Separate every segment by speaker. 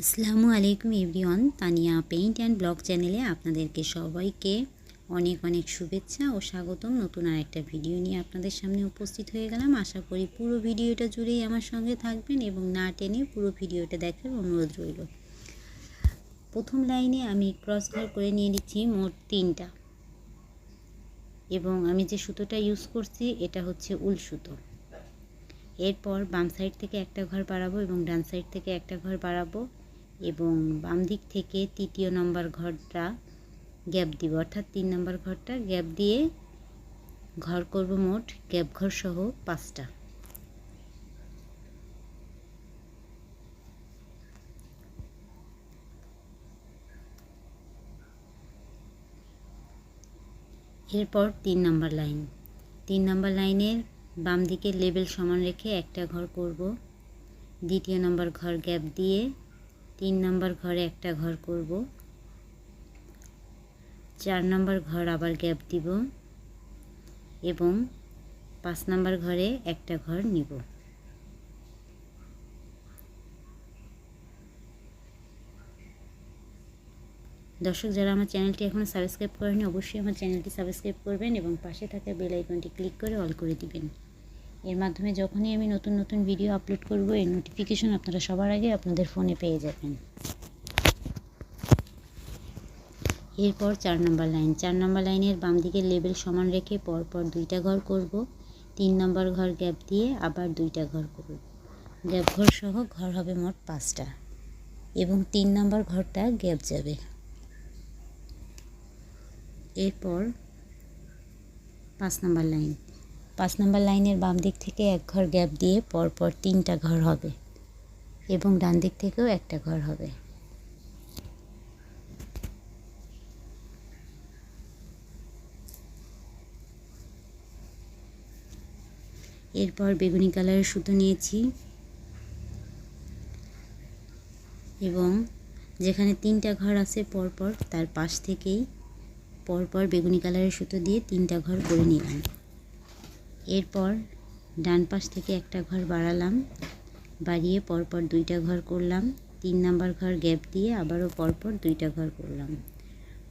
Speaker 1: আসসালামু আলাইকুম everyone, Tania paint and blog চ্যানেলে আপনাদেরকে সবাইকে অনেক অনেক শুভেচ্ছা ও স্বাগতম। নতুন আর একটা ভিডিও নিয়ে আপনাদের সামনে উপস্থিত হয়ে গেলাম। আশা করি পুরো ভিডিওটা জুড়েই আমার সঙ্গে থাকবেন এবং না টেনে পুরো ভিডিওটা দেখার অনুরোধ রইল। প্রথম লাইনে আমি ক্রস ঘর করে নিয়ে নিচ্ছি মোট তিনটা। এবং আমি যে সুতোটা ইউজ করছি, এটা হচ্ছে উল সুতো। এরপর বাম সাইড থেকে একটা ঘর বাড়াবো এবং ডান সাইড থেকে একটা ঘর বাড়াবো। এবং বাম দিক থেকে তৃতীয় নম্বর ঘরটা গ্যাপ দিব। অর্থাৎ তিন নম্বর ঘরটা গ্যাপ দিয়ে ঘর করব মোট গ্যাপ ঘর সহ পাঁচটা। এরপর তিন নম্বর লাইন। তিন নম্বর লাইনের বাম দিকে লেবেল সমান রেখে একটা ঘর করব। দ্বিতীয় নম্বর ঘর গ্যাপ দিয়ে তিন নম্বর ঘরে একটা ঘর করব। চার নম্বর ঘর আবার গ্যাপ দিব এবং পাঁচ নম্বর ঘরে একটা ঘর নিব। দর্শক, যারা আমার চ্যানেলটি এখনও সাবস্ক্রাইব করেনি অবশ্যই আমার চ্যানেলটি সাবস্ক্রাইব করবেন এবং পাশে থাকা বেল আইকনটি ক্লিক করে অল করে দিবেন। এর মাধ্যমে যখনই আমি নতুন নতুন ভিডিও আপলোড করব, এর নোটিফিকেশন আপনারা সবার আগে আপনাদের ফোনে পেয়ে যাবেন। এরপর চার নম্বর লাইন চার নম্বর লাইনের বাম দিকে লেবেল সমান রেখে পরপর দুইটা ঘর করব। তিন নম্বর ঘর গ্যাপ দিয়ে আবার দুইটা ঘর করব। গ্যাপ ঘর সহ ঘর হবে মোট পাঁচটা। এবং তিন নম্বর ঘরটা গ্যাপ যাবে। এরপর পাঁচ নম্বর লাইন পাঁচ নম্বর লাইনের বাম দিক থেকে এক ঘর গ্যাপ দিয়ে পরপর তিনটা ঘর হবে এবং ডান দিক থেকেও একটা ঘর হবে। এরপর বেগুনি কালারের সুতো নিয়েছি এবং যেখানে তিনটা ঘর আছে পরপর, তার পাশ থেকেই পরপর বেগুনি কালারের সুতো দিয়ে তিনটা ঘর করে নিলাম। এরপর ডান পাশ থেকে একটা ঘর বাড়ালাম। বাড়িয়ে পরপর দুইটা ঘর করলাম। তিন নাম্বার ঘর গ্যাপ দিয়ে আবারও পরপর দুইটা ঘর করলাম।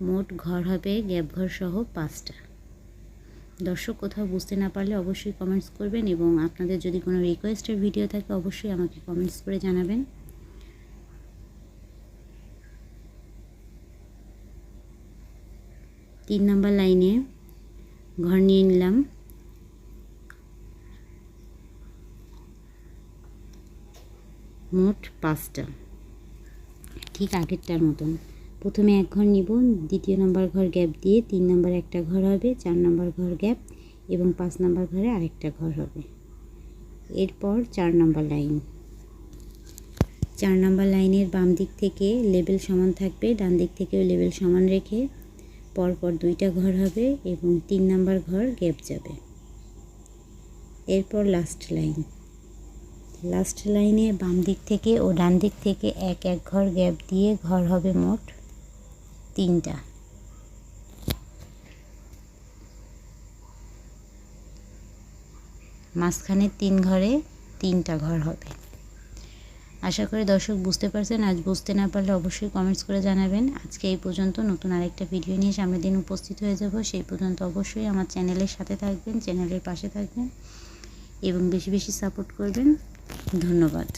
Speaker 1: মোট ঘর হবে গ্যাপ ঘর সহ পাঁচটা। দর্শক, কোথাও বুঝতে না পারলে অবশ্যই কমেন্টস করবেন এবং আপনাদের যদি কোনো রিকোয়েস্টের ভিডিও থাকে, অবশ্যই আমাকে কমেন্টস করে জানাবেন। তিন নম্বর লাইনে ঘর নিয়ে নিলাম। মোট পাঁচটা। ঠিক আগেরটার মতন। প্রথমে এক ঘর নিব, দ্বিতীয় নম্বর ঘর গ্যাপ দিয়ে তিন নম্বর একটা ঘর হবে, চার নম্বর ঘর গ্যাপ এবং পাঁচ নম্বর ঘরে আরেকটা ঘর হবে। এরপর চার নম্বর লাইন। চার নম্বর লাইনের বাম দিক থেকে লেবেল সমান থাকবে, ডান দিক থেকেও লেবেল সমান রেখে পরপর দুইটা ঘর হবে এবং তিন নাম্বার ঘর গ্যাপ যাবে। এরপর লাস্ট লাইন লাস্ট লাইনে বাম দিক থেকে ও ডান দিক থেকে এক এক ঘর গ্যাপ দিয়ে ঘর হবে মোট তিনটা। মাঝখানে তিন ঘরে তিনটা ঘর হবে। আশা করি দর্শক বুঝতে পারছেন, আজ বুঝতে না পারলে অবশ্যই কমেন্টস করে জানাবেন। আজকে এই পর্যন্ত নতুন আরেকটা ভিডিও নিয়ে সামনের দিন উপস্থিত হয়ে যাব। সেই পর্যন্ত অবশ্যই আমার চ্যানেলের সাথে থাকবেন চ্যানেলের পাশে থাকবেন এবং বেশি বেশি সাপোর্ট করবেন। ধন্যবাদ।